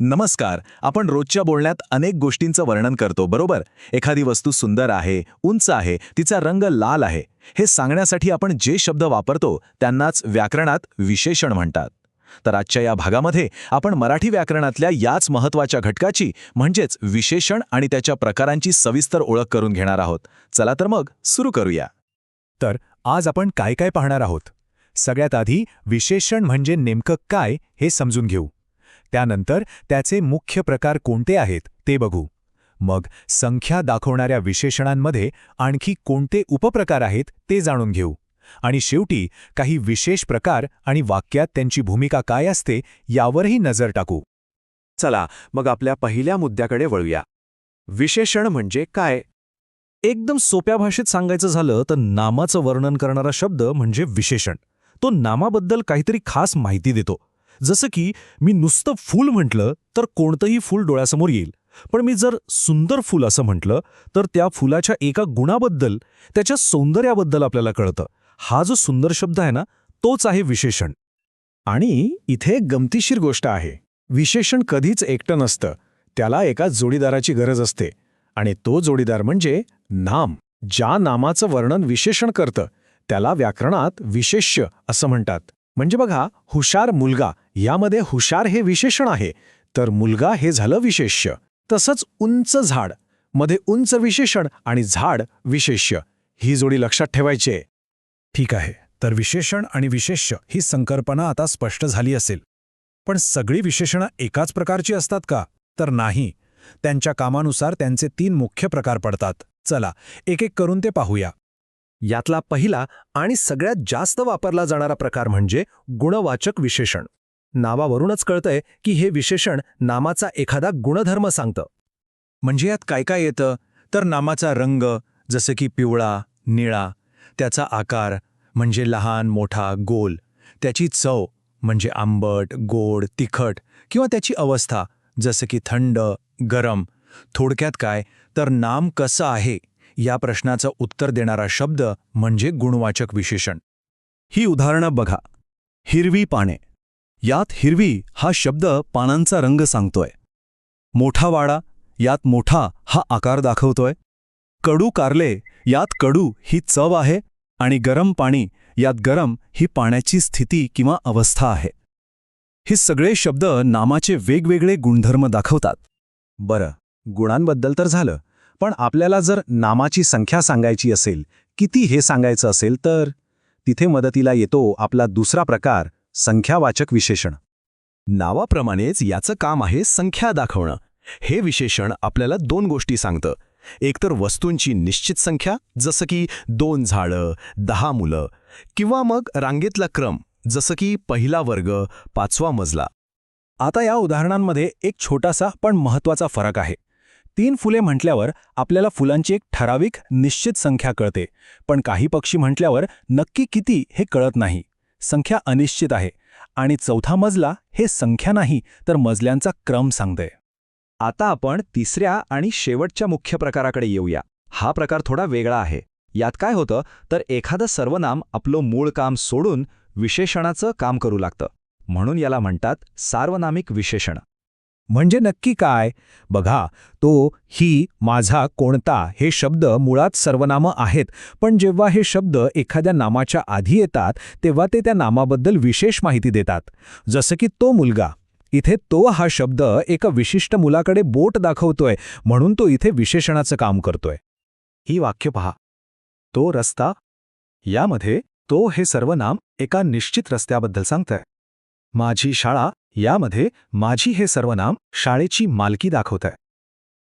नमस्कार. आपण रोजच्या बोलण्यात अनेक गोष्टींचं वर्णन करतो बरोबर? एखादी वस्तू सुंदर आहे उंच आहे तिचा रंग लाल आहे हे सांगण्यासाठी आपण जे शब्द वापरतो त्यांनाच व्याकरणात विशेषण म्हणतात. तर आजच्या या भागामध्ये आपण मराठी व्याकरणातल्या याच महत्त्वाच्या घटकाची म्हणजेच विशेषण आणि त्याच्या प्रकारांची सविस्तर ओळख करून घेणार आहोत. चला तर मग सुरू करूया. तर आज आपण काय काय पाहणार आहोत? सगळ्यात आधी विशेषण म्हणजे नेमकं काय हे समजून घेऊ. त्यानंतर त्याचे मुख्य प्रकार कोणते आहेत ते बघू. मग संख्या दाखवणाऱ्या विशेषणांमध्ये आणखी कोणते उपप्रकार आहेत ते जाणून घेऊ. आणि शेवटी काही विशेष प्रकार आणि वाक्यात त्यांची भूमिका काय असते यावरही नजर टाकू. चला मग आपल्या पहिल्या मुद्द्याकडे वळूया. विशेषण म्हणजे काय? एकदम सोप्या भाषेत सांगायचं झालं तर नामाचं वर्णन करणारा शब्द म्हणजे विशेषण. तो नामाबद्दल काहीतरी खास माहिती देतो. जसं की मी नुसतं फूल म्हटलं तर कोणतंही फूल डोळ्यासमोर येईल. पण मी जर सुंदर फूल असं म्हटलं तर त्या फुलाच्या एका गुणाबद्दल त्याच्या सौंदर्याबद्दल आपल्याला कळतं. हा जो सुंदर शब्द आहे ना तोच आहे विशेषण. आणि इथे एक गमतीशीर गोष्ट आहे. विशेषण कधीच एकटं नसतं. त्याला एका जोडीदाराची गरज असते. आणि तो जोडीदार म्हणजे नाम. ज्या नामाचं वर्णन विशेषण करतं त्याला व्याकरणात विशेष्य असं म्हणतात. म्हणजे बघा हुशार मुलगा यामध्ये हुशार हे विशेषण आहे. तर मुलगा हे झालं विशेष्य. तसंच उंच झाड. मध्ये उंच विशेषण आणि झाड विशेष्य. ही जोडी लक्षात ठेवायची ठीक आहे. तर विशेषण आणि विशेष्य ही संकल्पना आता स्पष्ट झाली असेल. पण सगळी विशेषणं एकाच प्रकारची असतात का? तर नाही. त्यांच्या कामानुसार त्यांचे तीन मुख्य प्रकार पडतात. चला एक एक करून ते पाहूया. यातला पहिला आणि सगळ्यात जास्त वापरला जाणारा प्रकार म्हणजे गुणवाचक विशेषण. नावावरूनच कळतंय की हे विशेषण नामाचा एखादा गुणधर्म सांगतं. म्हणजे यात काय काय येतं? तर नामाचा रंग जसं की पिवळा निळा त्याचा आकार म्हणजे लहान मोठा गोल त्याची चव म्हणजे आंबट गोड तिखट किंवा त्याची अवस्था जसं की थंड गरम. थोडक्यात काय? तर नाम कसं आहे? या प्रश्नाचं उत्तर देणारा शब्द म्हणजे गुणवाचक विशेषण. ही उदाहरणं बघा. हिरवी पाने. यात हिरवी हा शब्द पानांचा रंग सांगतोय. मोठा वाडा यात मोठा हा आकार दाखवतोय. कडू कारले यात कडू ही चव आहे आणि गरम पाणी यात गरम ही पाण्याची स्थिती किंवा अवस्था आहे. हे सगळे शब्द नामाचे वेगवेगळे गुणधर्म दाखवतात. बरं गुणांबद्दल तर झालं पण आपल्याला जर नामाची संख्या सांगायची असेल किती हे सांगायचं असेल तर? तिथे मदतीला येतो आपला दुसरा प्रकार संख्यावाचक विशेषण. नावाप्रमाणेच याचं काम आहे संख्या दाखवणं. हे विशेषण आपल्याला दोन गोष्टी सांगतं. एकतर वस्तूंची निश्चित संख्या जसं की दोन झाडं दहा मुलं किंवा मग रांगेतला क्रम जसं की पहिला वर्ग पाचवा मजला. आता या उदाहरणांमध्ये एक छोटासा पण महत्त्वाचा फरक आहे. तीन फुले म्हटल्यावर आपल्याला फुलांची एक ठराविक निश्चित संख्या कळते पण काही पक्षी म्हटल्यावर नक्की किती हे कळत नाही. संख्या अनिश्चित आहे आणि चौथा मजला हे संख्या नाही तर मजल्यांचा क्रम सांगते. आता आपण तिसऱ्या आणि शेवटच्या मुख्य प्रकाराकडे येऊया. हा प्रकार थोडा वेगळा आहे. यात काय होतं तर एखादं सर्वनाम आपलं मूळ काम सोडून विशेषणाचं काम करू लागतं. म्हणून याला म्हणतात सार्वनामिक विशेषण. म्हणजे नक्की काय? बघा तो ही माझा कोणता हे शब्द मुळात सर्वनामं आहेत पण जेव्हा हे शब्द एखाद्या नामाच्या आधी येतात तेव्हा ते त्या नामाबद्दल विशेष माहिती देतात. जसं की तो मुलगा. इथे तो हा शब्द एका विशिष्ट मुलाकडे बोट दाखवतोय म्हणून तो इथे विशेषणाचं काम करतोय. ही वाक्य पहा. तो रस्ता यामध्ये तो हे सर्वनाम एका निश्चित रस्त्याबद्दल सांगतंय. माझी शाळा यामध्ये माझी हे सर्वनाम शाळेची मालकी दाखवतंय.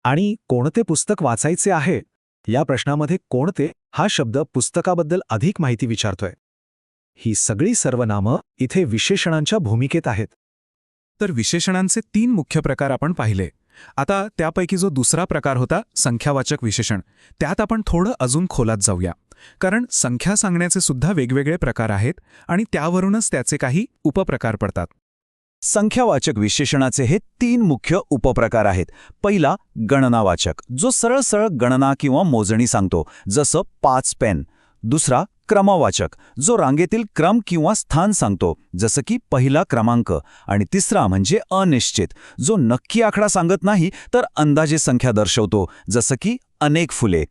आणि कोणते पुस्तक वाचायचे आहे? या प्रश्नामध्ये कोणते हा शब्द पुस्तकाबद्दल अधिक माहिती विचारतोय? ही सगळी सर्वनामं इथे विशेषणांच्या भूमिकेत आहेत. तर विशेषणांचे तीन मुख्य प्रकार आपण पाहिले. आता त्यापैकी जो दुसरा प्रकार होता संख्यावाचक विशेषण त्यात आपण थोडं अजून खोलात जाऊया. कारण संख्या सांगण्याचे सुद्धा वेगवेगळे प्रकार आहेत आणि त्यावरूनच त्याचे काही उपप्रकार पडतात. संख्यावाचक विशेषणाचे हे तीन मुख्य उपप्रकार आहेत. पहिला गणनावाचक जो सरळ सरळ गणना किंवा मोजणी सांगतो जसं पाच पेन. दुसरा क्रमवाचक जो रांगेतील क्रम किंवा स्थान सांगतो जसं की पहिला क्रमांक. आणि तिसरा म्हणजे अनिश्चित जो नक्की आकडा सांगत नाही तर अंदाजे संख्या दर्शवतो जसं की अनेक फुले.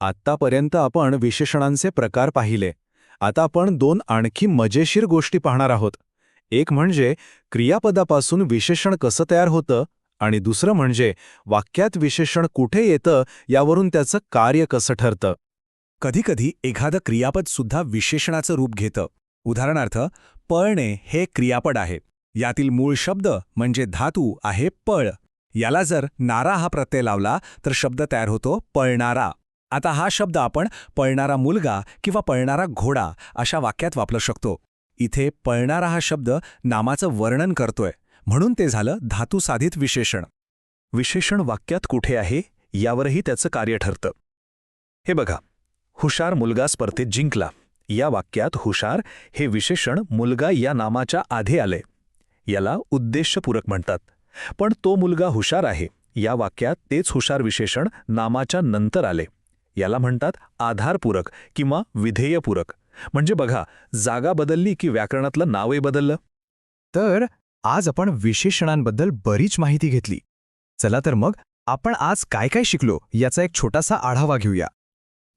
आत्तापर्यंत आपण विशेषणांचे प्रकार पाहिले. आता आपण दोन आणखी मजेशीर गोष्टी पाहणार आहोत. एक म्हणजे क्रियापदापासून विशेषण कसं तयार होतं आणि दुसरं म्हणजे वाक्यात विशेषण कुठे येतं यावरून त्याचं कार्य कसं ठरतं. कधीकधी एखादं क्रियापद सुद्धा विशेषणाचं रूप घेतं. उदाहरणार्थ पळणे हे क्रियापद आहे. यातील मूळ शब्द म्हणजे धातू आहे पळ. याला जर नारा हा प्रत्यय लावला तर शब्द तयार होतो पळणारा. आता हा शब्द आपण पळणारा मुलगा किंवा पळणारा घोडा अशा वाक्यात वापरू शकतो. इथे पळणारा हा शब्द नामाचं वर्णन करतोय. म्हणून ते झालं धातुसाधित विशेषण. विशेषण वाक्यात कुठे आहे यावरही त्याचं कार्य ठरतं. हे बघा हुशार मुलगा स्पर्धेत जिंकला. या वाक्यात हुशार हे विशेषण मुलगा या नामाच्या आधी आले. याला उद्देशपूरक म्हणतात. पण तो मुलगा हुशार आहे. या वाक्यात तेच हुशार विशेषण नामाच्या नंतर आले. याला म्हणतात आधारपूरक किंवा विधेयपूरक. म्हणजे बघा जागा बदलली की व्याकरणातलं नावही बदललं? तर आज आपण विशेषणांबद्दल बरीच माहिती घेतली. चला तर मग आपण आज काय काय शिकलो याचा एक छोटासा आढावा घेऊया.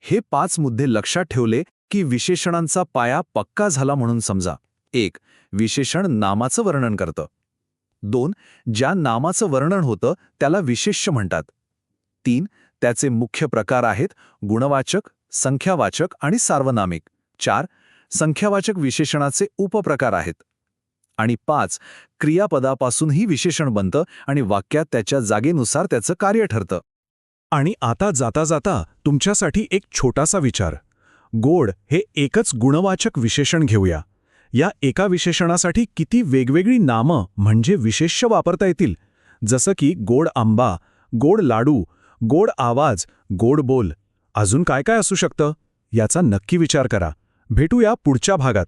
हे पाच मुद्दे लक्षात ठेवले की विशेषणांचा पाया पक्का झाला म्हणून समजा. एक विशेषण नामाचं वर्णन करतं. दोन ज्या नामाचं वर्णन होतं त्याला विशेष्य म्हणतात. तीन त्याचे मुख्य प्रकार आहेत गुणवाचक संख्यावाचक आणि सार्वनामिक. चार संख्यावाचक विशेषणाचे उपप्रकार आहेत. आणि पाच क्रियापदापासूनही विशेषण बनतं आणि वाक्यात त्याच्या जागेनुसार त्याचं कार्य ठरतं. आणि आता जाता जाता तुमच्यासाठी एक छोटासा विचार. गोड हे एकच गुणवाचक विशेषण घेऊया. या एका विशेषणासाठी किती वेगवेगळी नामं म्हणजे विशेष्य वापरता येतील? जसं की गोड आंबा गोड लाडू गोड आवाज गोड बोल. अजून काय काय असू शकतं? याचा नक्की विचार करा. भेटूया पुढच्या भागात.